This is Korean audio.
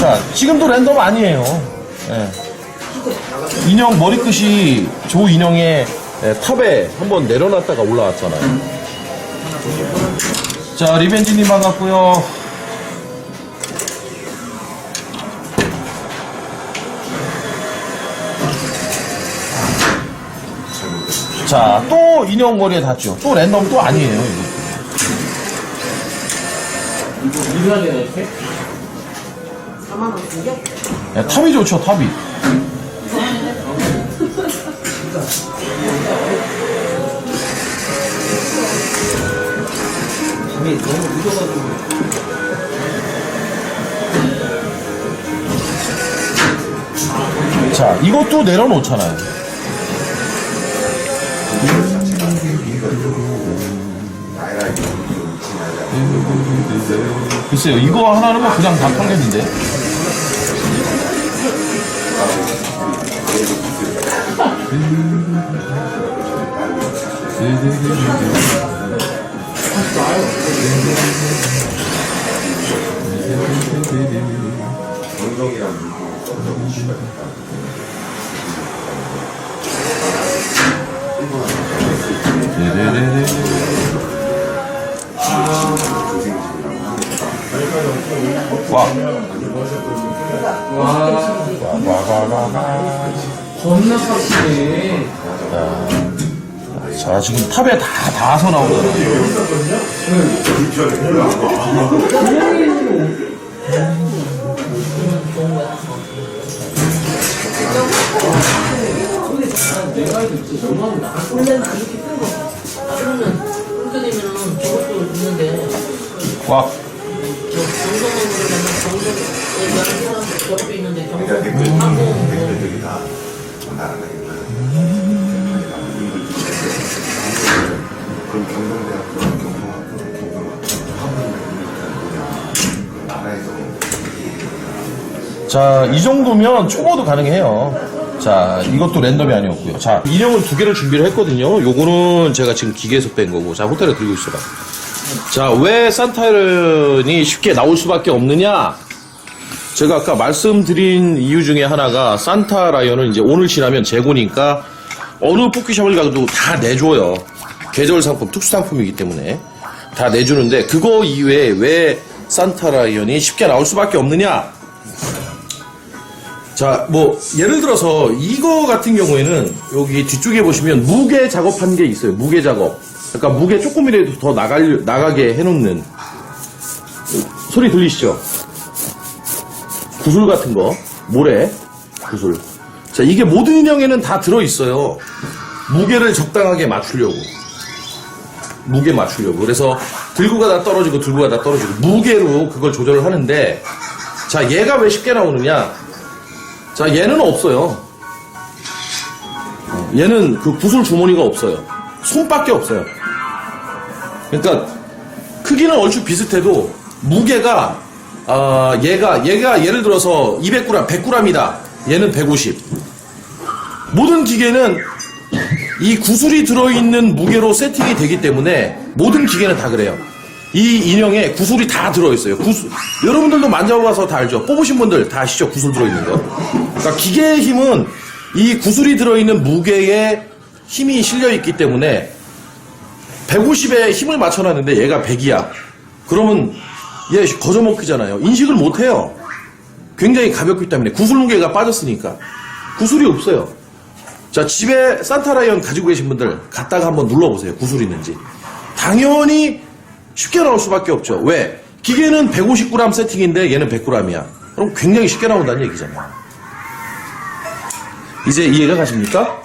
자, 지금도 랜덤 아니에요. 예. 인형 머리끝이 조 인형의 예, 탑에 한번 내려놨다가 올라왔잖아요. 자, 리벤지님 반갑고요. 자, 또 인형 머리에 닿죠. 또 랜덤 또 아니에요. 이거. 이거 이렇게? 4만 원 쓴게? 예, 탑이 좋죠, 탑이. 이게 너무 늦어가지고. 자, 이것도 내려놓잖아요. 글쎄요, 이거 하나는 뭐 그냥 다 털겠는데. 와. 와. 겁나 빡치네. 자, 지금 탑에 다 닿아서 나오잖아요. 내가 이거 진짜 너무한다. 원래는 안 이렇게 뜬 거. 그러면 그렇게 되면은 저것도 있는데 와. 저 정성으로 그러면 정성 얘기하는 사람들 저렇게 있는데 정 자, 이 정도면 초보도 가능해요. 자, 이것도 랜덤이 아니었고요. 자, 인형을 두 개를 준비를 했거든요. 요거는 제가 지금 기계에서 뺀 거고. 자, 호텔에 들고 있어봐. 자, 왜 산타이런이 쉽게 나올 수밖에 없느냐? 제가 아까 말씀드린 이유 중에 하나가 산타 라이언은 이제 오늘 지나면 재고니까 어느 뽑기샵을 가도 다 내줘요. 계절 상품, 특수 상품이기 때문에 다 내주는데 그거 이외에 왜 산타 라이언이 쉽게 나올 수밖에 없느냐? 자, 뭐 예를 들어서 이거 같은 경우에는 여기 뒤쪽에 보시면 무게 작업한 게 있어요. 무게 작업. 그러니까 무게 조금이라도 더 나갈, 나가게 해놓는 소리 들리시죠? 구슬 같은 거, 모래, 구슬. 자, 이게 모든 인형에는 다 들어 있어요. 무게를 적당하게 맞추려고. 무게 맞추려고. 그래서 들고 가다 떨어지고 들고 가다 떨어지고 무게로 그걸 조절을 하는데 자, 얘가 왜 쉽게 나오느냐? 자, 얘는 없어요. 어, 얘는 그 구슬 주머니가 없어요. 손밖에 없어요. 그러니까 크기는 얼추 비슷해도 무게가 아, 얘가 얘가 예를 들어서 200g, 100g이다. 얘는 150. 모든 기계는 이 구슬이 들어있는 무게로 세팅이 되기 때문에 모든 기계는 다 그래요. 이 인형에 구슬이 다 들어있어요. 구슬, 여러분들도 만져봐서 다 알죠. 뽑으신 분들 다 아시죠? 구슬 들어있는 거. 그러니까 기계의 힘은 이 구슬이 들어있는 무게에 힘이 실려있기 때문에 150에 힘을 맞춰놨는데 얘가 100이야. 그러면 얘 거저먹기잖아요. 인식을 못해요. 굉장히 가볍기 때문에 구슬 무게가 빠졌으니까 구슬이 없어요. 자 집에 산타라이언 가지고 계신 분들 갖다가 한번 눌러보세요. 구슬 있는지. 당연히 쉽게 나올 수밖에 없죠. 왜? 기계는 150g 세팅인데 얘는 100g이야. 그럼 굉장히 쉽게 나온다는 얘기잖아요. 이제 이해가 가십니까?